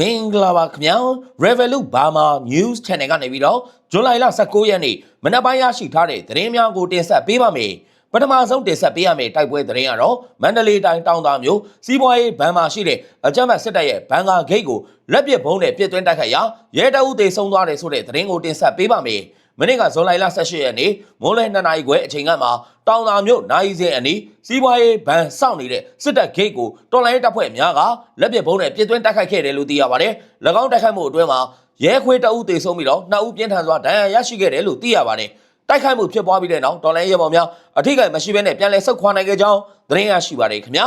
မင်္ဂလာပါခင်ဗျာ Revolut Burma News Channel ကနေပြီးတော့ဇွန်လ19ရက်နေ့မနက်ပိုင်းရရှိထားတဲ့သတင်းများကိုတင်ဆက်ပေးပါမယ်ပထမဆုံးတင်ဆက်ပေးရမယ့်တိုက်ပွဲသတင်းကတော့မန္တလေးတိုင်းတောင်သာမြို့စီးပွားရေးဘဏ်မှာရှိတဲ့အကြမ်းဖက်စစ်တပ်ရဲ့ဘန်ကာဂိတ်ကိုလက်ပစ်ဘုံနဲ့ပစ်သွင်းတိုက်ခိုက်ရာရဲတပ်ဦးသေဆုံးသွားတယ်ဆိုတဲ့သတင်းကိုတင်ဆက်ပေးပါမယ် မနေ့ကဇွန်လ18ရက်နေ့မိုးလဲ2နာရီခွဲအချိန်ကမှတောင်သာမြို့နိုင်စင်အနီးစီးပွားရေးဘဏ်စောင့်နေတဲ့စစ်တပ်ဂိတ်ကိုတော်လိုင်းတပ်ဖွဲ့များကလက်ပစ်ဘုံနဲ့ပစ်သွင်းတိုက်ခိုက်ခဲ့တယ်လို့သိရပါတယ်။၎င်းတိုက်ခိုက်မှုအတွင်းမှာရဲခွေးတအုပ်သေဆုံးပြီးတော့နှစ်ဦးပြင်းထန်စွာဒဏ်ရာရရှိခဲ့တယ်လို့သိရပါတယ်။တိုက်ခိုက်မှုဖြစ်ပွားပြီးတဲ့နောက်တော်လိုင်းရဲဘော်များအထိကိမရှိဘဲနဲ့ပြန်လည်ဆုတ်ခွာနိုင်ခဲ့ကြောင်းသတင်းရရှိပါတယ်ခင်ဗျာ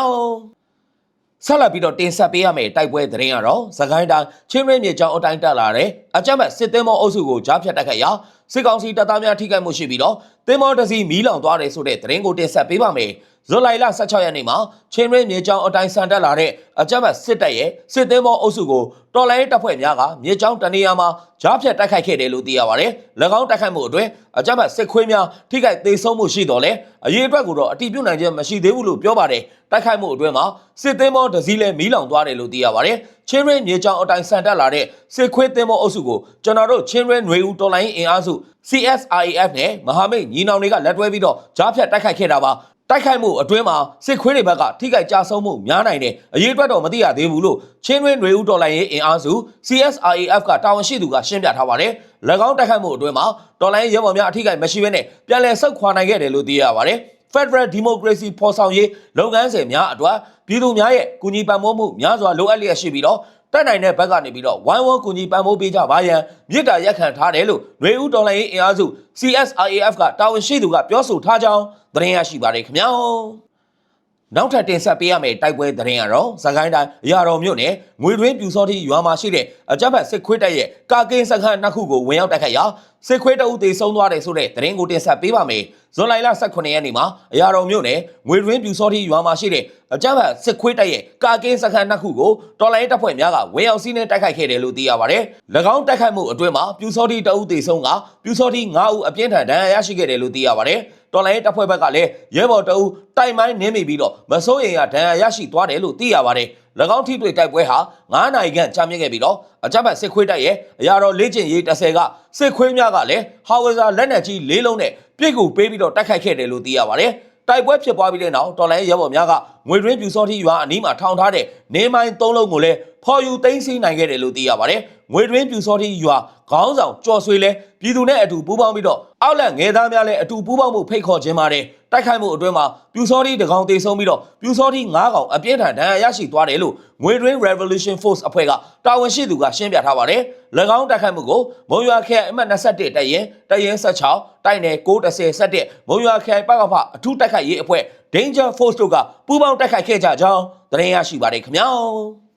။ ဆက်လက်ပြီးတော့တင်ဆက်ပေးရမယ့်တိုက်ပွဲသတင်းကတော့သခိုင်းတိုင်းချင်းရင်းမြေကျောင်းအတိုင်းတက်လာတဲ့အကြမ်းဖက်စစ်သင်းမောအုပ်စုကိုကြားဖြတ်တိုက်ခိုက်ရာစစ်ကောင်စီတပ်သားများထိခိုက်မှုရှိပြီးတော့သင်းမောတစ်စီးမီးလောင်သွားတယ်ဆိုတဲ့သတင်းကိုတင်ဆက်ပေးပါမယ်။ ဇွန်လ16ရက်နေ့မှာချင်းရင်းမြေကျောင်းအတိုင်းဆန်တက်လာတဲ့အကြမ်းဖက်စစ်တပ်ရဲ့စစ်သင်းမောအုပ်စုကိုတော်လိုင်းတပ်ဖွဲ့များကမြေကျောင်းတနေရာမှာကြားဖြတ်တိုက်ခိုက်ခဲ့တယ်လို့သိရပါတယ်။၎င်းတိုက်ခိုက်မှုအတွင်းအကြမ်းဖက်စစ်ခွေးများထိခိုက်သေးဆုံးမှုရှိတော်လဲအရေးအတွက်ကိုတော့အတိပြုနိုင်ခြင်းမရှိသေးဘူးလို့ပြောပါတယ်။တိုက်ခိုက်မှုအတွင်းမှာစစ်သင်းမောတစ်စီးလည်းမီးလောင်သွားတယ်လို့သိရပါတယ်။ချင်းရင်းမြေကျောင်းအတိုင်းဆန်တက်လာတဲ့စစ်ခွေးသင်းမောအုပ်စုကိုကျွန်တော်တို့ချင်းရင်းຫນွေဦးတော်လိုင်းအင်အားစု CSRAF နဲ့မဟာမိတ်ညီနောင်တွေကလက်တွဲပြီးတော့ကြားဖြတ်တိုက်ခိုက်ခဲ့တာပါ တိုက်ခိုက်မှုအတွင်းမှာစစ်ခွေးတွေဘက်ကထိခိုက်ကြဆုံးမှုများနိုင်တယ်အရေးအတွက်တော့မသိရသေးဘူးလို့ချင်းရင်းຫນွေဦးတော်လိုင်းရဲ့အင်အားစု CSRAF ကတာဝန်ရှိသူကရှင်းပြထားပါတယ်၎င်းတိုက်ခိုက်မှုအတွင်းမှာတော်လိုင်းရဲဘော်များအထိခိုက်မရှိဘဲနဲ့ပြန်လည်ဆုတ်ခွာနိုင်ခဲ့တယ်လို့သိရပါတယ် Federal Democracy ဖော်ဆောင်ရေးလုပ်ငန်းစဉ်များအတွက်ပြည်သူများရဲ့ကူညီပံ့ပိုးမှုများစွာလိုအပ်လျက်ရှိပြီးတော့တက်နိုင်တဲ့ဘက်ကနေပြီးတော့ဝိုင်းဝန်းကူညီပံ့ပိုးပေးကြပါရန်မြစ်တာရက်ခံထားတယ်လို့ຫນွေဦးတော်လိုင်းရေးအင်အားစု CSRAF ကတာဝန်ရှိသူကပြောဆိုထားကြောင်းသတင်းရရှိပါတယ်ခင်ဗျာ နောက်ထပ်တင်ဆက်ပေးရမယ့်တိုက်ပွဲသတင်းကတော့သခိုင်းတိုင်းအရာတော်မြို့နယ်ငွေတွင်းပြူစောတိရွာမှာရှိတဲ့အကြမ်းဖက်စစ်ခွေးတပ်ရဲ့ကာကင်းစခန်းနှစ်ခုကိုဝင်ရောက်တိုက်ခိုက်ရာစစ်ခွေးတအုပ်သေဆုံးသွားတယ်ဆိုတဲ့သတင်းကိုတင်ဆက်ပေးပါမယ်။ဇွန်လ18ရက်နေ့မှာအရာတော်မြို့နယ်ငွေတွင်းပြူစောတိရွာမှာရှိတဲ့အကြမ်းဖက်စစ်ခွေးတပ်ရဲ့ကာကင်းစခန်းနှစ်ခုကိုတော်လိုင်းတပ်ဖွဲ့များကဝင်ရောက်စီးနှင်းတိုက်ခိုက်ခဲ့တယ်လို့သိရပါတယ်။၎င်းတိုက်ခိုက်မှုအတွင်းမှာပြူစောတိတအုပ်သေဆုံးကပြူစောတိ9ဦးအပြင်းထန်ဒဏ်ရာရရှိခဲ့တယ်လို့သိရပါတယ်။ တော်လိုင်းတပ်ဖွဲ့ဘက်ကလည်းရဲဘော်တအုပ်တိုက်မိုင်းနင်းမိပြီးတော့မစိုးရိမ်ရဒဏ်ရာရရှိသွားတယ်လို့သိရပါတယ်။၎င်းထိတွေ့တိုက်ပွဲဟာ9နိုင်ခန့်ကြာမြင့်ခဲ့ပြီးတော့အကြမ်းဖက်စစ်ခွေးတိုက်ရဲ့အရာတော်လေ့ကျင့်ရေး30ကစစ်ခွေးများကလည်းဟာဝဇာလက်နက်ကြီး၄လုံးနဲ့ပြစ်ကူပေးပြီးတော့တိုက်ခိုက်ခဲ့တယ်လို့သိရပါတယ်။တိုက်ပွဲဖြစ်ပွားပြီးတဲ့နောက်တော်လိုင်းရဲဘော်များကငွေတွင်းပြူစောတိရွာအနီးမှာထောင်ထားတဲ့နေမိုင်း၃လုံးကိုလည်းဖော်ယူသိမ်းဆည်းနိုင်ခဲ့တယ်လို့သိရပါတယ်။ ငွေတွင်းပြူစောတိရွာခေါင်းဆောင်ကြော်ဆွေလဲပြည်သူနဲ့အတူပူးပေါင်းပြီးတော့အောက်လက်ငယ်သားများလည်းအတူပူးပေါင်းမှုဖိတ်ခေါ်ခြင်းပါတယ်။တိုက်ခိုက်မှုအတွင်းမှာပြူစောတိတကောင်တေဆုံးပြီးတော့ပြူစောတိ၅ကောင်အပြင်းထန်ဒဏ်ရာရရှိသွားတယ်လို့ငွေတွင်း Revolution Force အဖွဲ့ကတာဝန်ရှိသူကရှင်းပြထားပါတယ်။၎င်းတိုက်ခိုက်မှုကိုမုံရွာခရိုင်အမှတ်21တပ်ရင်တပ်ရင်16တိုက်နယ်930 17မုံရွာခရိုင်ပကဖအထူးတိုက်ခိုက်ရေးအဖွဲ့ Danger Force တို့ကပူးပေါင်းတိုက်ခိုက်ခဲ့ကြကြောင်းသတင်းရရှိပါတယ်ခင်ဗျာ။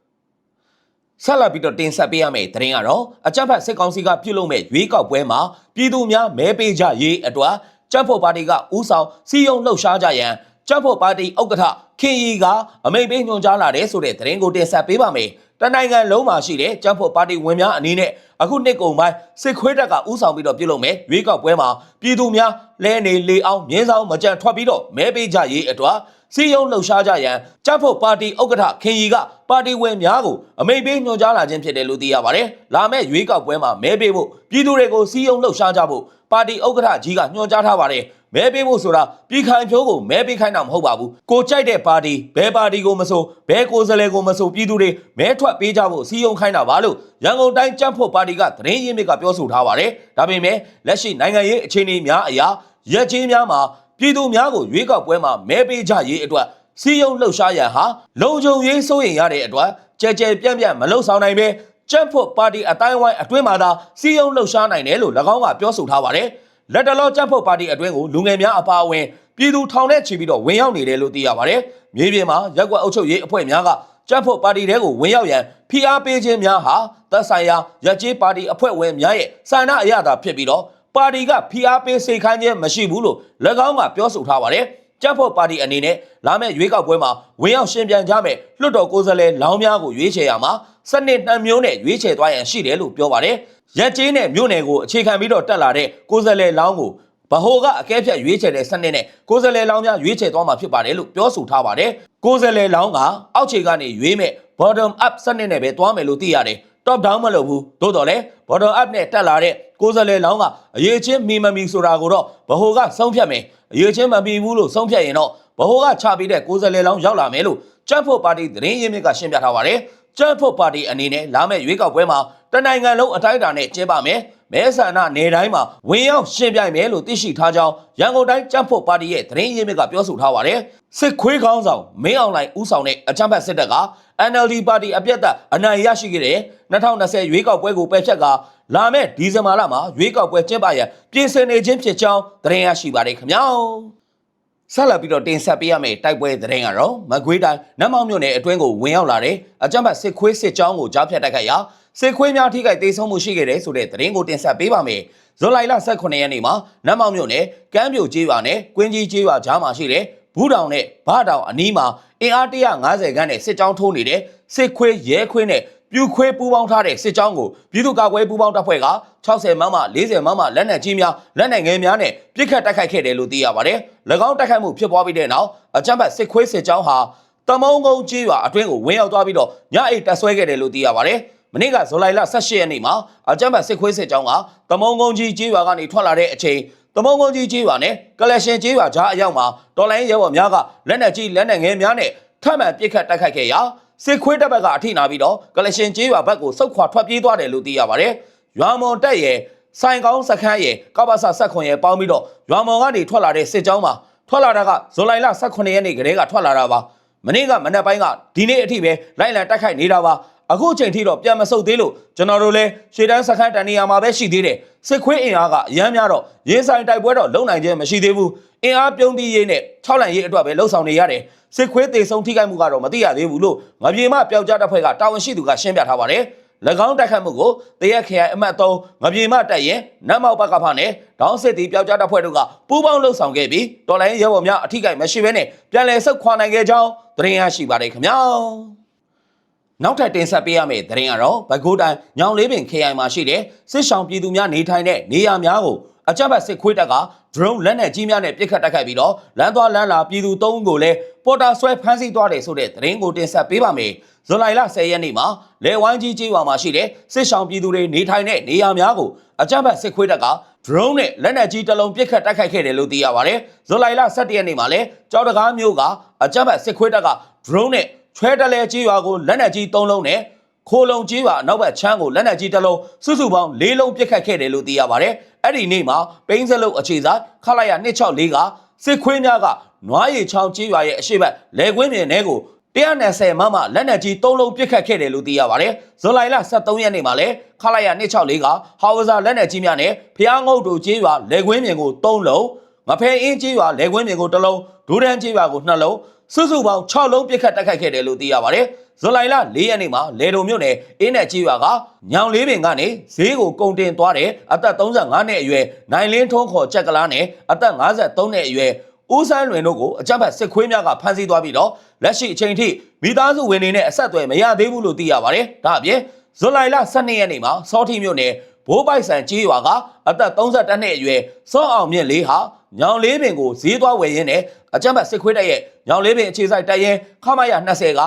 ဆက်လက်ပြီးတော့တင်ဆက်ပေးရမယ့်သတင်းကတော့အကြမ်းဖက်စစ်ကောင်စီကပြုလုပ်မဲ့ရွေးကောက်ပွဲမှာပြည်သူများမဲပေးကြရေးအတွက်ကြက်ဖို့ပါတီကဥဆောင်စီယုံလှုပ်ရှားကြရန်ကြက်ဖို့ပါတီဥက္ကဋ္ဌခင်ရီကအမိန့်ပေးညွှန်ကြားလာတဲ့ဆိုတဲ့သတင်းကိုတင်ဆက်ပေးပါမယ်။တနိုင်ငံလုံးမှာရှိတဲ့ကြက်ဖို့ပါတီဝင်များအနေနဲ့ အခုနှစ်ကုန်ပိုင်းစစ်ခွေးတပ်ကဥဆောင်ပြီးတော့ပြုလုပ်မဲ့ရွေးကောက်ပွဲမှာပြည်သူများလဲနေလေအောင်မြင်းဆောင်မကြံထွက်ပြီးတော့မဲပေးကြရေးအတွက်စီယုံလှုပ်ရှားကြရန်ကြက်ဖို့ပါတီဥက္ကဋ္ဌခင်ရီကပါတီဝင်များကိုအမိန့်ပေးညွှန်ကြားလာခြင်းဖြစ်တယ်လို့သိရပါတယ်။လာမယ့်ရွေးကောက်ပွဲမှာမဲပေးဖို့ပြည်သူတွေကိုစီယုံလှုပ်ရှားကြဖို့ပါတီဥက္ကဋ္ဌကြီးကညွှန်ကြားထားပါတယ်။ မဲပေးဖို့ဆိုတာပြည်ခိုင်ဖြိုးကိုမဲပေးခိုင်းတာမဟုတ်ပါဘူး။ကိုကြိုက်တဲ့ပါတီဘယ်ပါတီကိုမဆိုဘယ်ကိုယ်စားလှယ်ကိုမဆိုပြည်သူတွေမဲထွက်ပေးကြဖို့စီယုံခိုင်းတာပါလို့ရန်ကုန်တိုင်းကြက်ဖို့ပါတီကသတင်းရင်းမြစ်ကပြောဆိုထားပါတယ်။ဒါပေမဲ့လက်ရှိနိုင်ငံရေးအခြေအနေများအရာရက်ချင်းများမှာပြည်သူများကိုရွေးကောက်ပွဲမှာမဲပေးကြရေးအတွက်စီယုံလှုပ်ရှားရန်ဟာလုံခြုံရေးစိုးရိမ်ရတဲ့အတွက်ကြဲကြဲပြန့်ပြန့်မလှုပ်ဆောင်နိုင်ပဲကျန်းဖို့ပါတီအတိုင်းဝိုင်းအတွင်းမှာသာစီယုံလှုပ်ရှားနိုင်တယ်လို့၎င်းကပြောဆိုထားပါတယ်။ လက်တလောကျန်းဖို့ပါတီအတွင်းကိုလူငယ်များအပါအဝင်ပြည်သူထောင်ထဲချီပြီးတော့ဝင်ရောက်နေတယ်လို့သိရပါတယ်။မြေပြင်မှာရက်ကွက်အုပ်ချုပ်ရေးအဖွဲ့များကကျန်းဖို့ပါတီတဲကိုဝင်ရောက်ရန်ဖိအားပေးခြင်းများဟာသက်ဆိုင်ရာရက်ကျေးပါတီအဖွဲ့ဝင်များရဲ့စာနာအရသာဖြစ်ပြီးတော့ပါတီကဖိအားပေးစိတ်ခိုင်းခြင်းမရှိဘူးလို့၎င်းကပြောဆိုထားပါတယ်။ကြက်ဖို့ပါတီအနေနဲ့လာမယ့်ရွေးကောက်ပွဲမှာဝင်ရောက်ရှင်ပြန်ကြမယ်လွှတ်တော်ကိုယ်စားလှယ်လောင်းများကိုရွေးချယ်ရမှာစနစ်နှမျိုးနဲ့ရွေးချယ်သွားရန်ရှိတယ်လို့ပြောပါတယ်။ ရက်ကျေးနဲ့မြို့နယ်ကိုအခြေခံပြီးတော့တက်လာတဲ့ကိုယ်စားလှယ်လောင်းကိုဗဟိုကအကဲဖြတ်ရွေးချယ်တဲ့စနစ်နဲ့ကိုယ်စားလှယ်လောင်းများရွေးချယ်သွားမှာဖြစ်ပါတယ်လို့ပြောဆိုထားပါတယ်။ကိုယ်စားလှယ်လောင်းကအောက်ခြေကနေရွေးမဲ့ bottom up စနစ်နဲ့ပဲတွားမယ်လို့သိရတယ် top down မလုပ်ဘူးသို့တော်လဲ bottom up နဲ့တက်လာတဲ့ကိုယ်စားလှယ်လောင်းကအရေးချင်းမီမမီဆိုတာကိုတော့ဘဟိုကဆုံးဖြတ်မယ်အရေးချင်းမမီဘူးလို့ဆုံးဖြတ်ရင်တော့ဘဟိုကချပြီးတဲ့ကိုယ်စားလှယ်လောင်းရောက်လာမယ်လို့ကျန်းဖို့ပါတီသတင်းရင်းမြစ်ကရှင်းပြထားပါတယ်ကျန်းဖို့ပါတီအနေနဲ့လာမယ့်ရွေးကောက်ပွဲမှာ တနိုင်ငံလုံးအတိုင်းအတာနဲ့ကျင်းပမယ်မဲဆန္ဒနယ်တိုင်းမှာဝင်ရောက်ရှင်းပြိုင်မယ်လို့သိရှိထားကြောင်းရန်ကုန်တိုင်းကျန်းဖို့ပါတီရဲ့သတင်းရင်းမြစ်ကပြောဆိုထားပါတယ်စစ်ခွေးခေါင်းဆောင်မင်းအောင်လှိုင်ဦးဆောင်တဲ့အကြမ်းဖက်စစ်တပ်က NLD ပါတီအပြတ်သက်အနိုင်ရရှိခဲ့တဲ့2020ရွေးကောက်ပွဲကိုပယ်ဖျက်ကလာမယ့်ဒီဇင်ဘာလမှာရွေးကောက်ပွဲကျင်းပရန်ပြင်ဆင်နေခြင်းဖြစ်ကြောင်းသတင်းရရှိပါတယ်ခင်ဗျာဆက်လက်ပြီးတော့တင်ဆက်ပေးရမယ့်တိုက်ပွဲသတင်းကတော့မကွေးတိုင်းနတ်မောင်မြို့နယ်အတွင်းကိုဝင်ရောက်လာတဲ့အကြမ်းဖက်စစ်ခွေးစစ်ကြောင်းကိုကြားဖြတ်တိုက်ခိုက်ရာ စစ်ခွေးများထိခိုက်ဒေဆုံးမှုရှိခဲ့တဲ့ဆိုတဲ့သတင်းကိုတင်ဆက်ပေးပါမယ်ဇွန်လ18ရက်နေ့မှာနတ်မောင်မြို့နယ်ကမ်းပြိုကျေးရွာနဲ့ကွင်းကြီးကျေးရွာကြားမှာရှိတဲ့ဘူးတောင်နဲ့ဗတောင်အနီးမှာအင်အား150ခန်းနဲ့စစ်ကြောင်းထိုးနေတဲ့စစ်ခွေးရဲခွေးနဲ့ပြူခွေးပူးပေါင်းထားတဲ့စစ်ကြောင်းကိုပြည်သူ့ကာကွယ်ပူးပေါင်းတပ်ဖွဲ့က60မမ40မမလက်နက်ကြီးများလက်နက်ငယ်များနဲ့ပစ်ခတ်တိုက်ခိုက်ခဲ့တယ်လို့သိရပါတယ်။၎င်းတိုက်ခိုက်မှုဖြစ်ပွားပြီးတဲ့နောက်အကြမ်းဖက်စစ်ခွေးစစ်ကြောင်းဟာတမုံကုန်းကြီးရွာအတွင်းကိုဝင်ရောက်သွားပြီးတော့ညအိတ်တက်ဆွဲခဲ့တယ်လို့သိရပါတယ်။ မနေ့ကဇူလိုင်လ18ရက်နေ့မှာအကြမ်းဖက်စစ်ခွေးစစ်ကြောင်းကတမုံကုန်းကြီးကြီးရွာကနေထွက်လာတဲ့အချိန်တမုံကုန်းကြီးကြီးရွာနဲ့ကလရှင်ကြီးရွာကြားအရောက်မှာတော်လိုင်းရဲဘော်များကလက်နက်ကြီးလက်နက်ငယ်များနဲ့ထပ်မံပစ်ခတ်တိုက်ခိုက်ခဲ့ရာစစ်ခွေးတပ်ဘက်ကအထိနာပြီးတော့ကလရှင်ကြီးရွာဘက်ကိုစုတ်ခွာထွက်ပြေးသွားတယ်လို့သိရပါတယ်။ရွာမွန်တက်ရဲ့ဆိုင်ကောင်းစခန်းရဲ့ကပ္ပစဆက်ခွန်ရဲ့ပေါင်းပြီးတော့ရွာမွန်ကနေထွက်လာတဲ့စစ်ကြောင်းမှာထွက်လာတာကဇွန်လလ18ရက်နေ့ကလေးကထွက်လာတာပါ။မနေ့ကမနက်ပိုင်းကဒီနေ့အထိပဲလိုက်လံတိုက်ခိုက်နေတာပါ။ အခုအချိန်ထိတော့ပြန်မဆုတ်သေးလို့ကျွန်တော်တို့လည်းရှေ့တန်းစခန်းတန်နေရာမှာပဲရှိသေးတယ်စစ်ခွေးအင်အားကအရမ်းများတော့ရေးဆိုင်တိုက်ပွဲတော့လုံနိုင်ခြင်းမရှိသေးဘူးအင်အားပြုံးပြီးရေးနဲ့၆လန်ရေးအတွက်ပဲလှုပ်ဆောင်နေရတယ်စစ်ခွေးတေဆုံးထိခိုက်မှုကတော့မသိရသေးဘူးလို့ငပြေမပျောက်ကြားတပ်ဖွဲ့ကတာဝန်ရှိသူကရှင်းပြထားပါတယ်၎င်းတိုက်ခတ်မှုကိုတရက်ခရိုင်အမှတ်3ငပြေမတက်ရင်နတ်မောက်ဘက်ကဖနဲ့ဒေါင်းစစ်တီပျောက်ကြားတပ်ဖွဲ့တို့ကပူးပေါင်းလှုပ်ဆောင်ခဲ့ပြီးတော်လိုင်းရဲဘော်များအထိကိမရှိဘဲနဲ့ပြန်လည်ဆုတ်ခွာနိုင်ခဲ့ကြောင်းသတင်းရရှိပါတယ်ခင်ဗျာ နောက်ထပ်တင်ဆက်ပေးရမယ့်သတင်းကတော့ဘကိုးတိုင်းညောင်လေးပင် KI မှာရှိတဲ့စစ်ဆောင်ပြည်သူများနေထိုင်တဲ့နေရာများကိုအကြမ်းဖက်စစ်ခွေးတပ်က drone လက်နက်ကြီးများနဲ့ပစ်ခတ်တိုက်ခိုက်ပြီးတော့လမ်းသွားလမ်းလာပြည်သူ၃ဦးကိုလည်းပေါ်တာဆွဲဖမ်းဆီးသွားတယ်ဆိုတဲ့သတင်းကိုတင်ဆက်ပေးပါမယ်။ဇွန်လ10ရက်နေ့မှာလေဝိုင်းကြီးကျေးရွာမှာရှိတဲ့စစ်ဆောင်ပြည်သူတွေနေထိုင်တဲ့နေရာများကိုအကြမ်းဖက်စစ်ခွေးတပ်က drone နဲ့လက်နက်ကြီးတစ်လုံးပစ်ခတ်တိုက်ခိုက်ခဲ့တယ်လို့သိရပါတယ်။ဇွန်လ17ရက်နေ့မှာလည်းကြောက်တကားမျိုးကအကြမ်းဖက်စစ်ခွေးတပ်က drone နဲ့ ချွဲတလဲကြီးရွာကိုလက်နက်ကြီး၃လုံးနဲ့ခိုးလုံကြီးရွာနောက်ဘက်ချမ်းကိုလက်နက်ကြီးတစ်လုံးစုစုပေါင်း၄လုံးပစ်ခတ်ခဲ့တယ်လို့သိရပါတယ်။အဲ့ဒီနေ့မှာပိန်းစလုတ်အခြေစားခလာရ264ကစစ်ခွေးများကနွားရီချောင်းကြီးရွာရဲ့အရှိတ်လဲကွင်းပြင်ထဲကို190မမလက်နက်ကြီး၃လုံးပစ်ခတ်ခဲ့တယ်လို့သိရပါတယ်။ဇွန်လ23ရက်နေ့မှာလည်းခလာရ264ကဟာဝဇာလက်နက်ကြီးများနဲ့ဖျားငုတ်တို့ကြီးရွာလဲကွင်းပြင်ကို၃လုံး ငဖဲအင်းကြီးရွာလဲကွင်းပြင်ကိုတစ်လုံးဒူဒန်ကြီးရွာကို2လုံးစုစုပေါင်း6လုံးပစ်ခတ်တိုက်ခိုက်ခဲ့တယ်လို့သိရပါတယ်။ဇွန်လ4ရက်နေ့မှာလေတုံမြို့နယ်အင်းနဲ့ကြီးရွာကညောင်လေးပင်ကနေဈေးကိုကုန်တင်သွားတဲ့အသက်35နှစ်အရွယ်နိုင်လင်းထုံးခေါ်ချက်ကလားနဲ့အသက်53နှစ်အရွယ်ဦးဆန်းလွင်တို့ကိုအကြမ်းဖက်စစ်ခွေးများကဖမ်းဆီးသွားပြီးတော့လက်ရှိအချိန်ထိမိသားစုဝင်တွေနဲ့အဆက်အသွယ်မရသေးဘူးလို့သိရပါတယ်။ဒါအပြင်ဇွန်လ12ရက်နေ့မှာစောထီမြို့နယ် ဘိုးပိုက်ဆန်ကြီးရွာကအသက်32နှစ်အရွယ်စောအောင်မြင့်လေးဟာညောင်လေးပင်ကိုဈေးသွားဝယ်ရင်းနဲ့အကြမ်းဖက်စစ်ခွေးတပ်ရဲ့ညောင်လေးပင်အခြေစိုက်တပ်ရင်ခမရ20က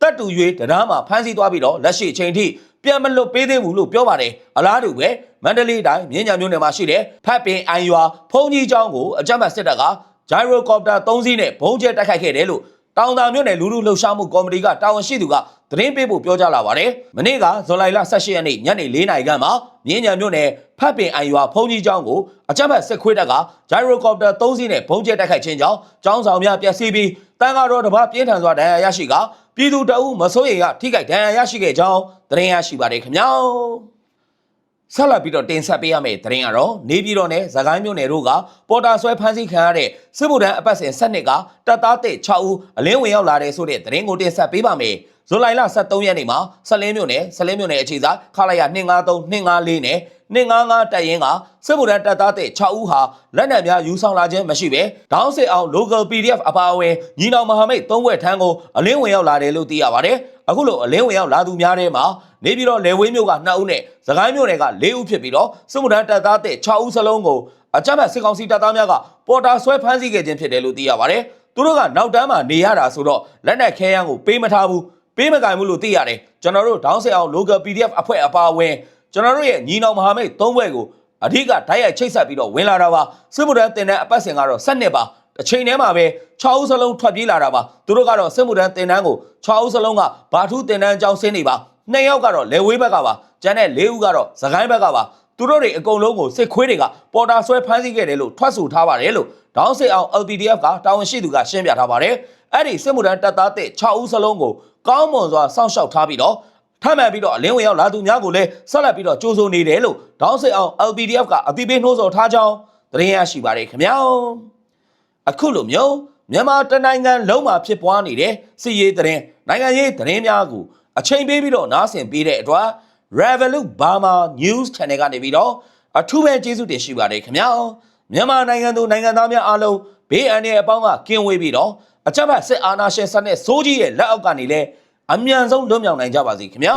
တပ်တူရွေးတရားမှာဖမ်းဆီးသွားပြီးတော့လက်ရှိအချိန်ထိပြန်မလွတ်ပေးသေးဘူးလို့ပြောပါတယ်အလားတူပဲမန္တလေးတိုင်းမြင်းညာမြို့နယ်မှာရှိတဲ့ဖတ်ပင်အိုင်ရွာဖုန်ကြီးကျောင်းကိုအကြမ်းဖက်စစ်တပ်ကဂျိုင်ရိုကော်ပတာ3စီးနဲ့ဘုံကျဲတိုက်ခိုက်ခဲ့တယ်လို့တောင်တာမြို့နယ်လူလူလှုပ်ရှားမှုကော်မတီကတာဝန်ရှိသူက သတင်းပေးဖို့ပြောကြားလာပါတယ်။မနေ့ကဇွန်လ18ရက်နေ့ညနေ4နာရီခန့်မှာမြင်းညာမြို့နယ်ဖတ်ပင်အိုင်ရွာဖုန်ကြီးကျောင်းကိုအကြမ်းဖက်စစ်ခွေးတပ်ကဂျိုင်ရိုကော်ပတာ3စီးနဲ့ဘုံကျဲတိုက်ခိုက်ခြင်းကြောင့်ကျောင်းဆောင်များပျက်စီးပြီးတန်ဃာတော်တစ်ပါးပြင်းထန်စွာဒဏ်ရာရရှိကပြည်သူတအုပ်မစိုးရိမ်ကထိခိုက်ဒဏ်ရာရရှိခဲ့ကြောင်းသတင်းရရှိပါတယ်ခင်ဗျာ။ဆက်လက်ပြီးတော့တင်ဆက်ပေးရမယ့်သတင်းကတော့နေပြည်တော်နဲ့သခိုင်းမြို့နယ်တို့ကပေါ်တာဆွဲဖမ်းဆီးခံရတဲ့စစ်ဗိုလ်တန်းအပတ်စဉ်7နှစ်ကတပ်သားတဲ့6ဦးအလင်းဝင်ရောက်လာတဲ့ဆိုတဲ့သတင်းကိုတင်ဆက်ပေးပါမယ်။ ဇူလိုင်လ23ရက်နေ့မှာဆလင်းမြို့နယ်ဆလင်းမြို့နယ်အခြေစားခလာရ253 254နဲ့255တပ်ရင်းကစစ်ဗိုလ်တန်းတပ်သားတဲ့6ဦးဟာလက်နက်များယူဆောင်လာခြင်းမရှိဘဲဒေါင်းစစ်အောင် local PDF အပါအဝင်ညီနောင်မဟာမိတ်၃ဘွဲ့ထန်းကိုအလင်းဝင်ရောက်လာတယ်လို့သိရပါတယ်။အခုလိုအလင်းဝင်ရောက်လာသူများထဲမှာနေပြည်တော်လေဝေးမြို့က2ဦးနဲ့သခိုင်းမြို့နယ်က4ဦးဖြစ်ပြီးတော့စစ်ဗိုလ်တန်းတပ်သားတဲ့6ဦးစလုံးကိုအကြမ်းဖက်စစ်ကောင်စီတပ်သားများကပေါ်တာဆွဲဖမ်းဆီးခဲ့ခြင်းဖြစ်တယ်လို့သိရပါတယ်။သူတို့ကနောက်တန်းမှာနေရတာဆိုတော့လက်နက်ခဲယမ်းကိုပေးမထားဘူး ပေးမကင်ဘူးလို့သိရတယ်ကျွန်တော်တို့ဒေါင်းဆင်အောင် local PDF အဖွဲ့အပါအဝင်ကျွန်တော်တို့ရဲ့ညီနောင်မဟာမိတ်၃ဘွဲ့ကိုအဓိကဓာတ်ရိုက်ချိတ်ဆက်ပြီးတော့ဝင်လာတာပါစစ်မှုထမ်းတင်တဲ့အပတ်စဉ်ကတော့၁၂ပါတစ်ချိန်တည်းမှာပဲ6ဦးစလုံးထွက်ပြေးလာတာပါသူတို့ကတော့စစ်မှုထမ်းတင်တန်းကို6ဦးစလုံးကဘာထူးတင်တန်းအကြောင်းဆင်းနေပါနှစ်ယောက်ကတော့လေဝေးဘက်ကပါကျန်တဲ့၄ဦးကတော့သခိုင်းဘက်ကပါသူတို့တွေအကုန်လုံးကိုစစ်ခွေးတွေကပေါ်တာဆွဲဖမ်းဆီးခဲ့တယ်လို့ထွက်ဆိုထားပါတယ်လို့ဒေါင်းစိတ်အောင် LPDF ကတာဝန်ရှိသူကရှင်းပြထားပါတယ်အဲ့ဒီစစ်မှုထမ်းတပ်သားတဲ့6ဦးစလုံးကို ကောင်းမွန်စွာစောင့်ရှောက်ထားပြီးတော့ထပ်မံပြီးတော့အလင်းဝင်ရောက်လာသူများကိုလည်းဆက်လက်ပြီးတော့ကြိုးစိုးနေတယ်လို့ဒေါင်းစိတ်အောင် LPDF ကအသိပေးနှိုးဆော်ထားကြောင်းသတင်းရရှိပါတယ်ခင်ဗျာအခုလိုမျိုးမြန်မာတနိုင်ငံလုံးမှာဖြစ်ပွားနေတဲ့စစ်ရေးသတင်းနိုင်ငံရေးသတင်းများကိုအချိန်ပေးပြီးတော့နားဆင်ပေးတဲ့အတွက် Revolut Burma News Channel ကနေပြီးတော့အထူးပဲကျေးဇူးတင်ရှိပါတယ်ခင်ဗျာမြန်မာနိုင်ငံသူနိုင်ငံသားများအားလုံးဘေးအန္တရာယ်အပေါင်းကကင်းဝေးပြီးတော့ အကြမ်းဖက်စစ်အာဏာရှင်စနစ်စိုးကြီးရဲ့လက်အောက်ကနေလည်းအမြန်ဆုံးလွတ်မြောက်နိုင်ကြပါစေခင်ဗျာ